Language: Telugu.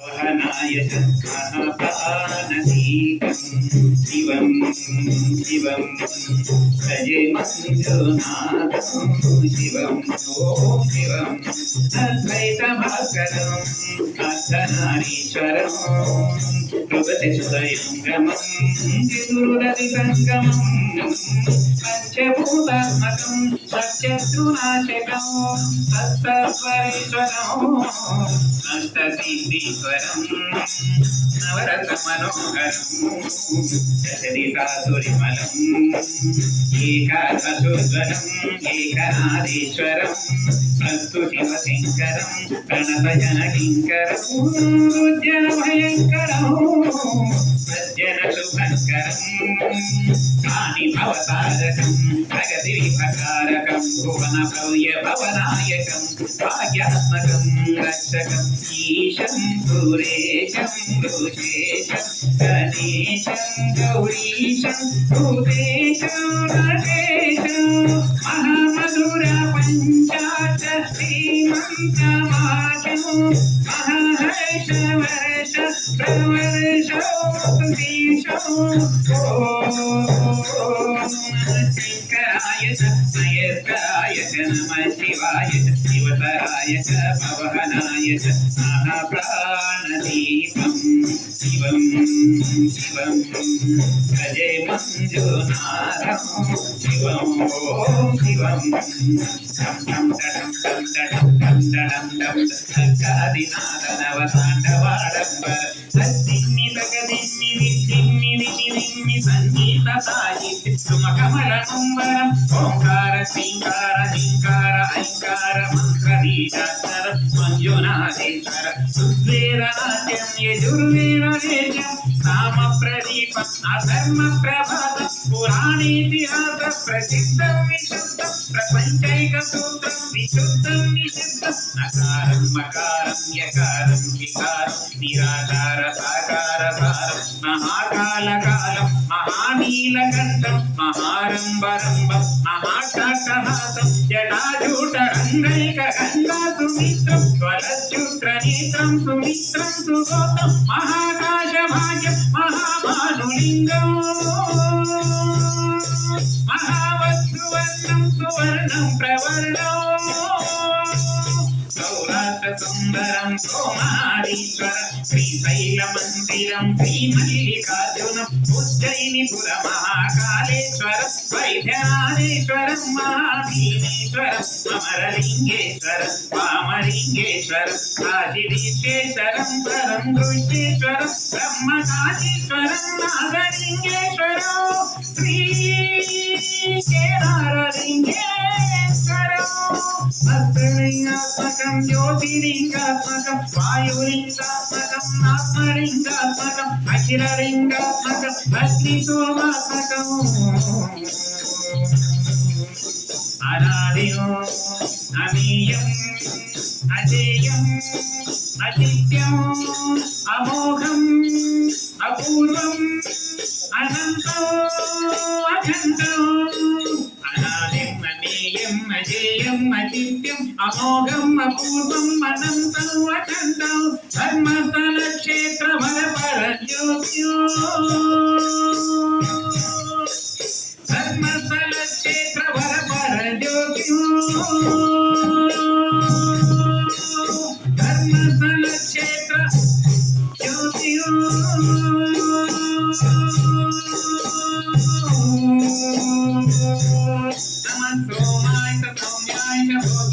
శివం మహాప్రాణదీపం శివం శివం. భజమంజునాథం శివం ఓం శివం. అద్వైతమాకరం అర్ధనారీశ్వరం. ప్రగతి సుదయంగమం పంచభూతాత్మకం సత్యత్రునాశకం సప్తస్వరేశ్వరం అష్టసిద్ధీశ్వరం నవరత్న మనోహరం శతదిశాసురిమలం ఏకాదశోజ్వలం ఏకనాదేశ్వరం అస్తు శివశంకరం ప్రణతజన కింకరం భయంకరం సజ్జన శుభంకరం కాని భవతారకం ప్రగతి విభకారకం భువన భవ్య భవనాయకం భాగ్యాత్మకం రక్షకం ఈశం సురేశం ఋషేశం గణేశం గౌరీశం భూతేశం నటేశం మహామధుర పంచాచ శంకరాయ మయస్కరాయ నమ శివాయ శివతరాయ పవహనాయ మహాప్రాణదీపం శివం శివం భజే మంజునాథం శివం ఓం శివం ఠం ఠం టం టం టం టం టం టం సత్కాదినాదనవతాండవాడంబర సత్తిమ్మి సుమకమల కుంభరం ఓంకార శ్రీంకార హింకార ఐంకార మంత్ర బీజాక్షర మంజునాథేశ్వర సుద్వేర నాట్యం నామ ప్రదీపం అధర్మ ప్రభాత పురాణేతిహాస ప్రసిద్ధం విశుద్ధం ప్రపంచైక సూత్రం విశుద్ధం నిషిద్ధం నకారం మకారం యకారం వికారం నిరాకార సాకార సారం మహాకాల కాలం మహానీలకంఠం మహారంభరంభం మహాకాటహాసం జటాజూట రంగైక గంగా సుమిత్రం జ్వలజ్జుత్ర నేత్రం సుమిత్రం సుగోతం మహాకాశ భాగ్యం మహాభానులింగం సోమారీశ్వర శ్రీశైల మందిరం శ్రీ మల్లికార్జున ఉజ్జయినిపుర మహాకాళేశ్వర వైద్యనాథేశ్వర మహాభీమేశ్వర అమరలింగేశ్వర వామలింగేశ్వర కాశీవిశ్వేశ్వరం పరం దృష్టేశ్వరం బ్రహ్మకాశీశ్వరం నాగలింగేశ్వర శ్రీ కేదారలింగేశ్వర అస్త్రలింగాత్మకం జ్యోతిలింగాత్మకం వాయులింగాత్మకం ఆత్మలింగాత్మకం అఖిలలింగాత్మకం అగ్నిసోమాత్మకం అనాదియో అమీయం అజేయం అజిత్యం అమోఘం అపూర్వం అనంతం అఖండం. అనాదిం అమీయం అజేయం అజిత్యం అమోఘం అపూర్వం అనంతం అఖండం ధర్మతల క్షేత్ర బల పరజ్యోత్యో. ధర్మతల క్షేత్ర బల పరజ్యోత్యో.